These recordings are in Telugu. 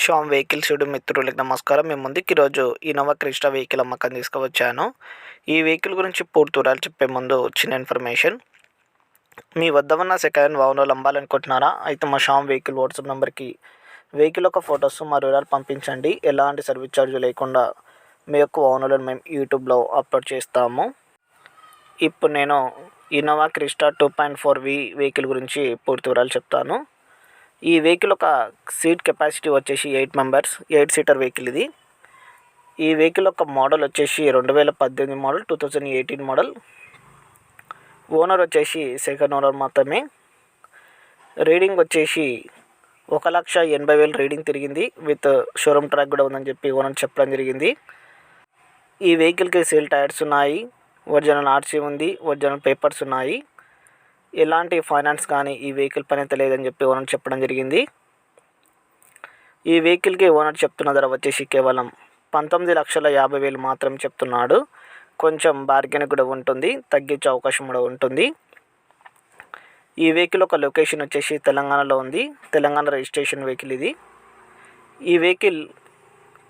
శ్యామ్ వెహికల్స్ యూట్యూబ్ మిత్రులకి నమస్కారం. మేము ముందుకు ఈరోజు ఇన్నోవా క్రిస్టా వెహికల్ అమ్మకం తీసుకువచ్చాను. ఈ వెహికల్ గురించి పూర్తి వివరాలు చెప్పే ముందు చిన్న ఇన్ఫర్మేషన్. మీ వద్ద ఉన్న సెకండ్ హ్యాండ్ వాహనాలు అమ్మాలనుకుంటున్నారా? అయితే మా షామ్ వెహికల్ వాట్సాప్ నెంబర్కి వెహికల్ యొక్క ఫొటోస్ మా వివరాలు పంపించండి. ఎలాంటి సర్వీస్ ఛార్జ్ లేకుండా మీ యొక్క వాహనాలను మేము యూట్యూబ్లో అప్లోడ్ చేస్తాము. ఇప్పుడు నేను Innova Crysta two point four V vehicle గురించి పూర్తి వివరాలు చెప్తాను. ఈ వెహికల్ ఒక సీట్ కెపాసిటీ వచ్చేసి eight members eight seater vehicle ఇది. ఈ వెహికల్ యొక్క మోడల్ వచ్చేసి రెండు వేల పద్దెనిమిది model two thousand eighteen model. Owner వచ్చేసి సెకండ్ ఓనర్ మాత్రమే. రీడింగ్ వచ్చేసి ఒక లక్ష ఎనభై వేలు రీడింగ్ తిరిగింది. విత్ షోరూమ్ ట్రాక్ కూడా ఉందని చెప్పి ఓనర్ చెప్పడం జరిగింది. ఈ వెహికల్కి సేల్ టైర్స్ ఉన్నాయి ఒరిజినల్ ఆర్సీ ఉంది ఒరిజినల్ పేపర్స్ ఉన్నాయి. ఎలాంటి ఫైనాన్స్ కానీ ఈ వెహికల్ పైన అయితే లేదని చెప్పి ఓనర్ చెప్పడం జరిగింది. ఈ వెహికల్కి ఓనర్ చెప్తున్న ధర వచ్చేసి కేవలం పంతొమ్మిది లక్షల యాభై వేలు మాత్రం చెప్తున్నాడు. కొంచెం బార్గెన్ కూడా ఉంటుంది తగ్గించే అవకాశం కూడా ఉంటుంది. ఈ వెహికల్ ఒక లొకేషన్ వచ్చేసి తెలంగాణలో ఉంది. తెలంగాణ రిజిస్ట్రేషన్ వెహికల్ ఇది. ఈ వెహికల్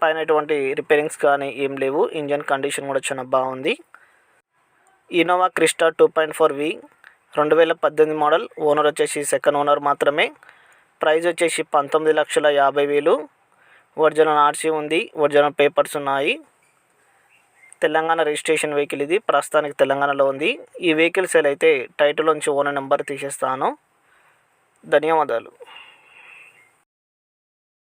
పైన ఎటువంటి రిపేరింగ్స్ కానీ ఏం లేవు. ఇంజన్ కండిషన్ కూడా చాలా బాగుంది. Innova Crysta two point four V రెండు వేల పద్దెనిమిది మోడల్. ఓనర్ వచ్చేసి సెకండ్ ఓనర్ మాత్రమే. ప్రైస్ వచ్చేసి పంతొమ్మిది లక్షల యాభై వేలు. ఒరిజినల్ ఆర్సీ ఉంది. ఒరిజినల్ పేపర్స్ ఉన్నాయి. తెలంగాణ రిజిస్ట్రేషన్ వెహికల్ ఇది. ప్రస్తుతానికి తెలంగాణలో ఉంది. ఈ వెహికల్ సేల్ అయితే టైటిల్ నుంచి ఓనర్ నెంబర్ తీసేస్తాను. ధన్యవాదాలు.